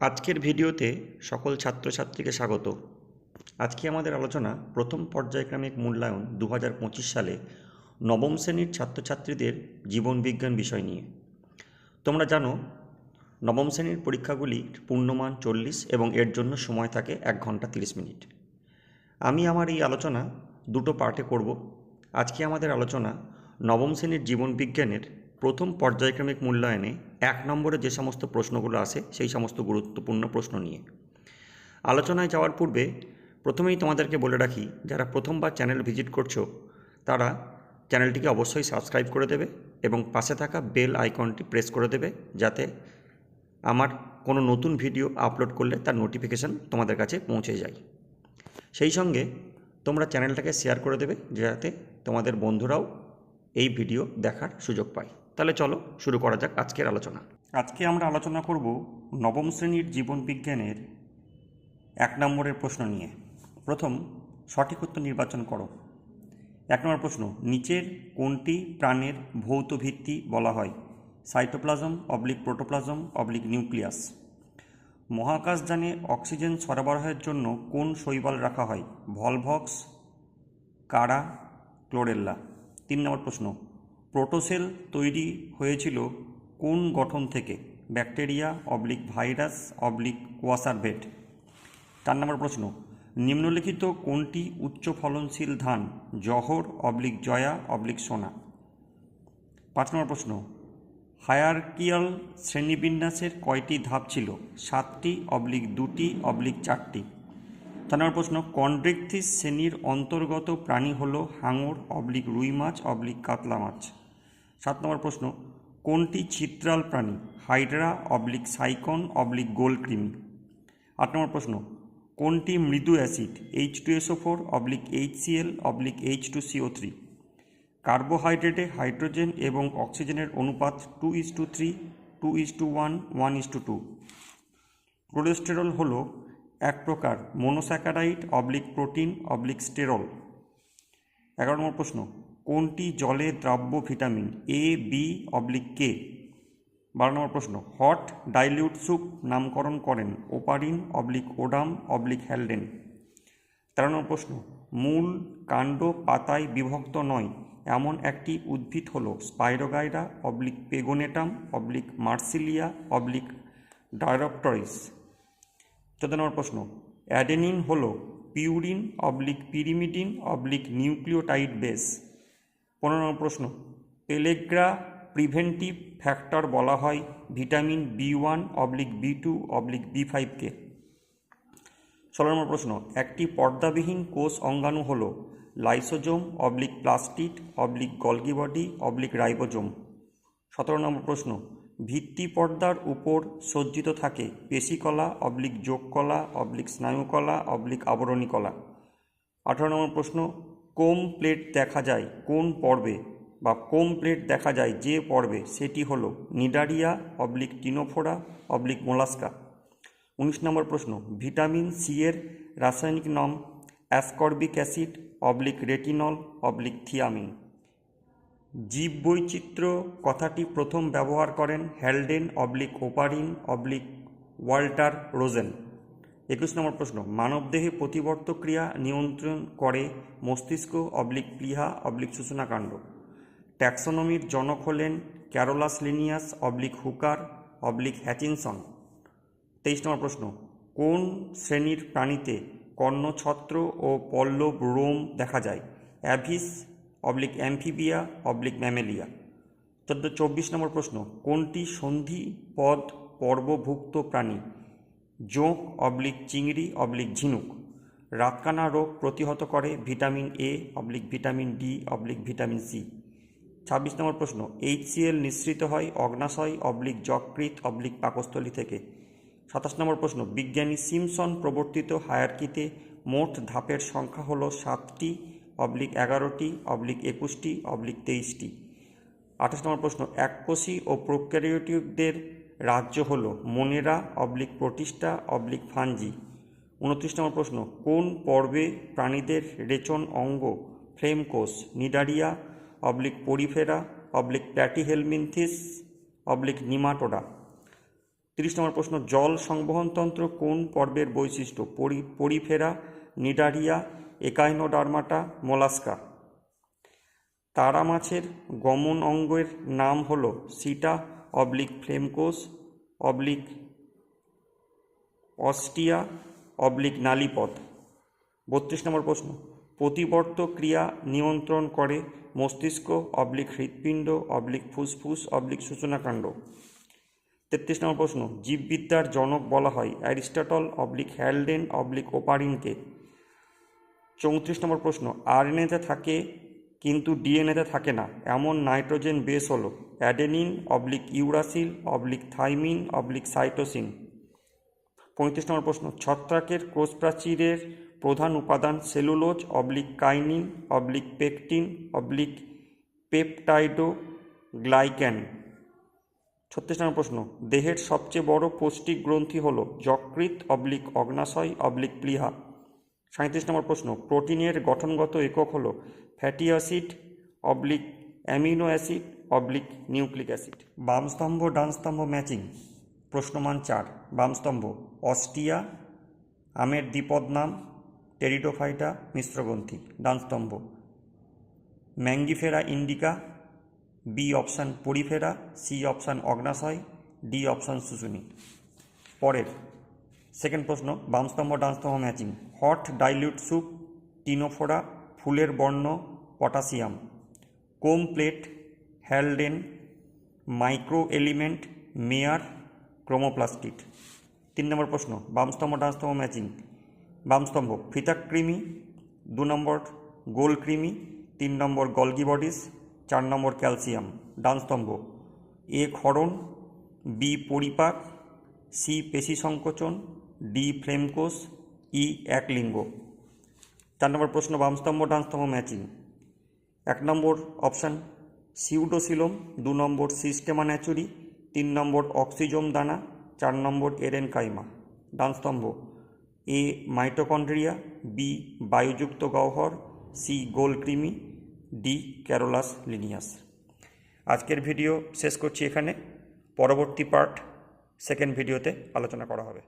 আজকের ভিডিওতে সকল ছাত্রছাত্রীকে স্বাগত। আজকে আমাদের আলোচনা প্রথম পর্যায়ক্রমিক মূল্যায়ন দু হাজার পঁচিশ সালে নবম শ্রেণির ছাত্রছাত্রীদের জীবনবিজ্ঞান বিষয় নিয়ে। তোমরা জানো, নবম শ্রেণির পরীক্ষাগুলির পূর্ণমান চল্লিশ এবং এর জন্য সময় থাকে এক ঘণ্টা তিরিশ মিনিট। আমি আমার এই আলোচনা দুটো পার্টে করব। আজকে আমাদের আলোচনা নবম শ্রেণির জীবনবিজ্ঞানের প্রথম পর্যায়ক্রমিক মূল্যায়নে এক নম্বরে যে সমস্ত প্রশ্নগুলো আসে, সেই সমস্ত গুরুত্বপূর্ণ প্রশ্ন নিয়ে। আলোচনায় যাওয়ার পূর্বে প্রথমেই তোমাদেরকে বলে রাখি, যারা প্রথমবার চ্যানেল ভিজিট করছ, তারা চ্যানেলটিকে অবশ্যই সাবস্ক্রাইব করে দেবে এবং পাশে থাকা বেল আইকনটি প্রেস করে দেবে যাতে আমার কোনো নতুন ভিডিও আপলোড করলে তার নোটিফিকেশান তোমাদের কাছে পৌঁছে যায়। সেই সঙ্গে তোমরা চ্যানেলটাকে শেয়ার করে দেবে যাতে তোমাদের বন্ধুরাও এই ভিডিও দেখার সুযোগ পায়। তাহলে চলো শুরু করা যাক আজকের আলোচনা। আজকে আমরা আলোচনা করব নবম শ্রেণির জীবন বিজ্ঞানের এক নম্বরের প্রশ্ন নিয়ে। প্রথম, সঠিক উত্তর নির্বাচন করো। এক নম্বর প্রশ্ন, নিচের কোনটি প্রাণের ভৌত ভিত্তি বলা হয়? Cytoplasm, oblique protoplasm, oblique nucleus. মহাকাশযানে oxygen সরবরাহের জন্য কোন শৈবাল রাখা হয়? ভলভক্স, কারা, ক্লোরেল্লা। তিন নম্বর প্রশ্ন প্রোটোসেল তৈরি হয়েছিল কোন গঠন থেকে? Bacteria oblique virus oblique coacervate. চার নম্বর প্রশ্ন, নিম্নলিখিত কোনটি উচ্চ ফলনশীল ধান? জহর, অবলিক জয়া, অবলিক সোনা। পাঁচ নম্বর প্রশ্ন, হায়ারকিয়াল শ্রেণীবিন্যাসের কয়টি ধাপ ছিল? সাতটি, অবলিক দুটি, অবলিক চারটি। চার নম্বর প্রশ্ন, কন্ড্রিকথিস শ্রেণির অন্তর্গত প্রাণী হল হাঙর, অবলিক রুই মাছ, অবলিক কাতলা মাছ। সাত নম্বর প্রশ্ন, কোনটি চিত্রাল প্রাণী? হাইড্রা অবলিক সাইকন অবলিক গোলকৃমি আট নম্বর প্রশ্ন, কোনটি মৃদু acid? H two SO four oblique H CL oblique H two CO three কার্বোহাইড্রেটে hydrogen এবং অক্সিজেনের অনুপাত two is to three two is to one one is to two cholesterol হল এক প্রকার monosaccharide oblique protein oblique sterol. এগারো নম্বর প্রশ্ন কোনটি জলে দ্রাব্য vitamin A B oblique K বারো নম্বর প্রশ্ন, হট ডাইলিউট স্যুপ নামকরণ করেন Oparin oblique Odum oblique Haldane? তেরো নম্বর প্রশ্ন, মূল কাণ্ড পাতায় বিভক্ত নয়, এমন একটি উদ্ভিদ হল spirogyra oblique Pogonatum oblique marsilea oblique Dryopteris. চোদ্দ নম্বর প্রশ্ন, অ্যাডেনিন হল purine oblique pyrimidine oblique nucleotide base. পনেরো নম্বর প্রশ্ন। পেলেগ্রা প্রিভেন্টিভ ফ্যাক্টর বলা হয় vitamin B one oblique B two oblique B ফাইভকে ষোলো নম্বর প্রশ্ন, একটি পর্দাবিহীন কোষ অঙ্গাণু হল lysosome oblique plastid oblique Golgi body oblique ribosome. সতেরো নম্বর প্রশ্ন, ভিত্তি পর্দার উপর সজ্জিত থাকে পেশিকলা অবলিক যোগকলা অবলিক স্নায়ুকলা অবলিক আবরণী কলা। আঠারো নম্বর প্রশ্ন কোম প্লেট দেখা যায় কোন পর্বে বা কোম প্লেট দেখা যায় যে পর্বে সেটি হলো Cnidaria, oblique Ctenophora, oblique Mollusca. উনিশ নম্বর প্রশ্ন, ভিটামিন সি এর রাসায়নিক নাম ascorbic acid, oblique retinol, oblique thiamine. জীববৈচিত্র্য কথাটি প্রথম ব্যবহার করেন Haldane oblique Oparin, oblique Walter Rosen. একুশ নম্বর প্রশ্ন, মানবদেহে প্রতিবর্ত ক্রিয়া নিয়ন্ত্রণ করে মস্তিষ্ক অবলিক প্লিহা অবলিক সূচনাকাণ্ড ট্যাক্সোনমির জনক হলেন Carolus Linnaeus oblique Hooker, oblique Hutchinson তেইশ নম্বর প্রশ্ন, কোন শ্রেণির প্রাণীতে কর্ণছত্র ও পল্লব রোম দেখা যায়? Aves, oblique Amphibia, oblique Mammalia. চোদ্দ, চব্বিশ নম্বর প্রশ্ন, কোনটি সন্ধি পদ পর্বভুক্ত প্রাণী? জোঁক অবলিক চিংড়ি অবলিক ঝিনুক। রাতকানা রোগ প্রতিহত করে vitamin A oblique vitamin D oblique vitamin C. ছাব্বিশ নম্বর প্রশ্ন এইচসিএল নিঃসৃত হয় অগ্নাশয় অবলিক যকৃত অবলিক পাকস্থলী থেকে? সাতাশ নম্বর প্রশ্ন, বিজ্ঞানী সিমসন প্রবর্তিত হায়ারকিতে মোট ধাপের সংখ্যা হল সাতটি, অবলিক এগারোটি, অবলিক একুশটি, অবলিক তেইশটি। আঠাশ নম্বর প্রশ্ন এককোষী ও প্রোক্যারিওটিকদের রাজ্য হল Monera oblique Protista, oblique fungi উনত্রিশ নম্বর প্রশ্ন, কোন পর্বে প্রাণীদের রেচন অঙ্গ, ফ্লেম কোষ, Cnidaria, oblique Porifera, oblique Platyhelminthes, oblique Nematoda? তিরিশ নম্বর প্রশ্ন, জল সংবহনতন্ত্র কোন পর্বের বৈশিষ্ট্য, পরি, পরিফেরা, নিডারিয়া, একাইনোডার্মাটা, মোলাস্কা? তারা মাছের গমন অঙ্গের নাম হলো সিটা অবলিক ফ্লেমকোস, অবলিক অস্টিয়া, অবলিক নালীপথ। বত্রিশ নম্বর প্রশ্ন। প্রতিবর্ত ক্রিয়া নিয়ন্ত্রণ করে মস্তিষ্ক, অবলিক হৃৎপিণ্ড, অবলিক ফুসফুস, অবলিক সূচনাকাণ্ড। তেত্রিশ নম্বর প্রশ্ন। জীববিদ্যার জনক বলা হয় অ্যারিস্টটল, অবলিক হ্যালডেন, অবলিক ওপারিনকে। চৌত্রিশ নম্বর প্রশ্ন। আরএনএতে থাকে, কিন্তু ডিএনএতে থাকে না। এমন নাইট্রোজেন বেস হলো। Adenine, oblique uracil, oblique thymine, oblique cytosine. পঁয়ত্রিশ নম্বর প্রশ্ন। ছত্রাকের কোষ প্রাচীরের প্রধান উপাদান সেলুলোজ, অবলিক কাইনিন, oblique pectin, oblique peptidoglycan ছত্রিশ নম্বর প্রশ্ন। দেহের সবচেয়ে বড় পৌষ্টিক গ্রন্থি হল যকৃত অবলিক অগ্নাশয়, অবলিক প্লিহা। সাঁত্রিশ নম্বর প্রশ্ন। প্রোটিনের গঠনগত একক হল fatty acid, oblique amino acid oblique nucleic acid. বাম স্তম্ভ ডান স্তম্ভ ম্যাচিং। প্রশ্নমান চার, বামস্তম্ভ, অস্টিয়া, আমের দ্বিপদ নাম, টেরিডোফাইটা মিশ্রগ্রন্থি ডান স্তম্ভ Mangifera indica, B option Porifera, C option অগ্নাশয়, ডি অপশান শুশুনি পরের, সেকেন্ড প্রশ্ন, বামস্তম্ভ, ডানস্তম্ভ matching. Hot, dilute soup, Ctenophora, ফুলের বর্ণ, potassium. Comb plate Haldane micro element Mayer chromoplastid তিন নম্বর প্রশ্ন বামস্তম্ভ ডানস্তম্ভ ম্যাচিং বামস্তম্ভ ফিতাকৃমি দু নম্বর, গোল কৃমি। তিন নম্বর, গলগি বডিস চার নম্বর ক্যালসিয়াম ডান স্তম্ভ, এ ক্ষরণ, বি পরিপাক, সি পেশি সংকোচন, ডি ফ্লেমকোষ ই এক লিঙ্গ। চার নম্বর প্রশ্ন বামস্তম্ভ ডান স্তম্ভ ম্যাচিং এক নম্বর অপশান সিউডোসিলোম, দু নম্বর সিস্টেমা ন্যাচুরি, তিন নম্বর অক্সিজোম দানা, চার নম্বর এরেন কাইমা ডান স্তম্ভ, এ মাইটোকন্ড্রিয়া, বি বায়ুযুক্ত গহ্বর, সি গোল কৃমি, ডি ক্যারোলাস লিনিয়াস। আজকের ভিডিও শেষ করছি এখানে। পরবর্তী পার্ট, সেকেন্ড ভিডিওতে আলোচনা করা হবে।